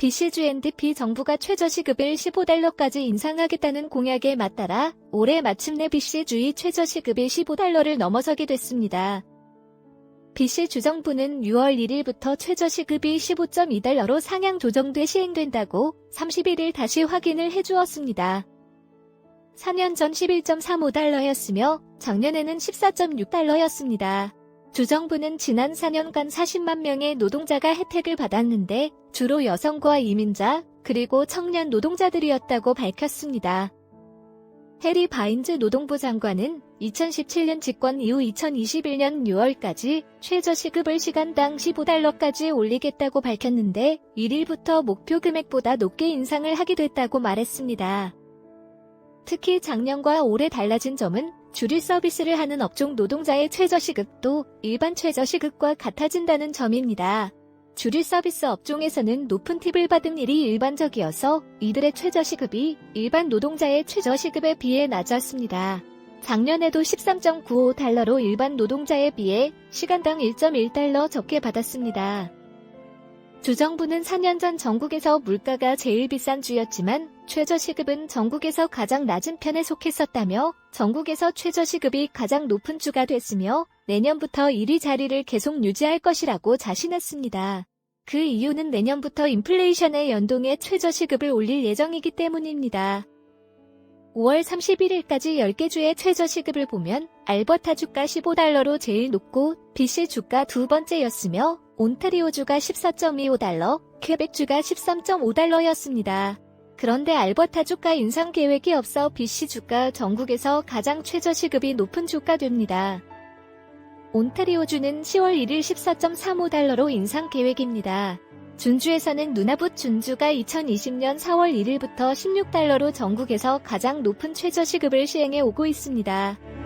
BCG&P 정부가 최저시급을 15달러까지 인상하겠다는 공약에 맞따라 올해 마침내 BC주의 최저시급이 15달러를 넘어서게 됐습니다. BC 주정부는 6월 1일부터 최저시급이 15.2달러로 상향 조정돼 시행된다고 31일 다시 확인을 해주었습니다. 4년 전 11.35달러였으며 작년에는 14.6달러였습니다. 주정부는 지난 4년간 40만 명의 노동자가 혜택을 받았는데 주로 여성과 이민자 그리고 청년 노동자들이었다고 밝혔습니다. 해리 바인즈 노동부 장관은 2017년 집권 이후 2021년 6월까지 최저시급을 시간당 15달러까지 올리겠다고 밝혔는데 1일부터 목표 금액보다 높게 인상을 하게 됐다고 말했습니다. 특히 작년과 올해 달라진 점은 주류 서비스를 하는 업종 노동자의 최저시급도 일반 최저시급과 같아진다는 점입니다. 주류 서비스 업종에서는 높은 팁을 받은 일이 일반적이어서 이들의 최저시급이 일반 노동자의 최저시급에 비해 낮았습니다. 작년에도 13.95달러로 일반 노동자에 비해 시간당 1.1달러 적게 받았습니다. 주정부는 4년 전 전국에서 물가가 제일 비싼 주였지만 최저시급은 전국에서 가장 낮은 편에 속했었다며 전국에서 최저시급이 가장 높은 주가 됐으며 내년부터 1위 자리를 계속 유지할 것이라고 자신했습니다. 그 이유는 내년부터 인플레이션에 연동해 최저시급을 올릴 예정이기 때문입니다. 5월 31일까지 10개 주의 최저시급을 보면 알버타 주가 15달러로 제일 높고 BC 주가 두 번째였으며 온타리오주가 14.25달러, 퀘벡주가 13.5달러였습니다. 그런데 알버타 주가 인상 계획이 없어 BC 주가 전국에서 가장 최저시급이 높은 주가 됩니다. 온타리오주는 10월 1일 14.35달러로 인상 계획입니다. 준주에서는 누나붓 준주가 2020년 4월 1일부터 16달러로 전국에서 가장 높은 최저시급을 시행해 오고 있습니다.